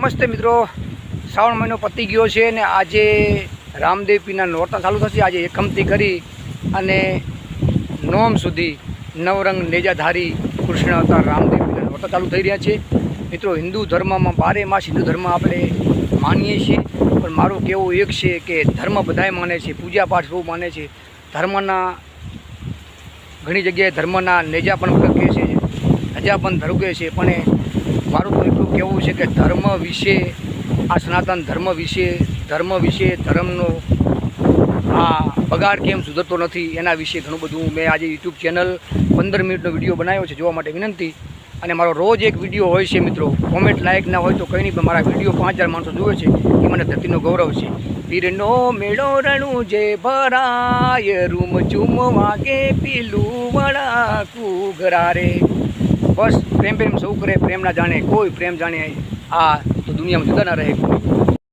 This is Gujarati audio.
નમસ્તે મિત્રો. શ્રાવણ મહિનો પતી ગયો છે અને આજે રામદેવપીના નોરતા ચાલુ થશે. આજે એકમથી કરી અને નોમ સુધી નવરંગ નેજાધારી કૃષ્ણ અવતાર રામદેવપીના નોરતા ચાલુ થઈ રહ્યા છે. મિત્રો, હિન્દુ ધર્મમાં બારે માસ હિન્દુ ધર્મ આપણે માનીએ છીએ. પણ મારું કહેવું એક છે કે ધર્મ બધાય માને છે, પૂજા પાઠ બહુ માને છે. ધર્મના ઘણી જગ્યાએ ધર્મના નેજા પણ ભડકે છે. ધજા પણ ધરુકે છે. પણ એ મારું તો એટલું કહેવું છે કે ધર્મ વિશે, આ સનાતન ધર્મ વિશે ધર્મ વિશે, ધર્મનો આ પગાર કેમ સુધરતો નથી, એના વિશે ઘણું બધું મેં આજે યુટ્યુબ ચેનલ પંદર મિનિટનો વીડિયો બનાવ્યો છે જોવા માટે વિનંતી. અને મારો રોજ એક વીડિયો હોય છે મિત્રો કોમેન્ટ લાયક ના હોય તો કંઈ નહીં, પણ મારા વીડિયો પાંચ હજાર માણસો જુએ છે, એ મને ધરતીનો ગૌરવ છે. પીરનો મેળો રણું જે ભરાય, રૂમ ચૂમ વાગે પીલું વળાકું ઘરારે. બસ પ્રેમ પ્રેમ સૌ કરે પ્રેમ ના જાણે, કોઈ પ્રેમ જાણે આ તો દુનિયામાં જુદા ના રહે. કોઈ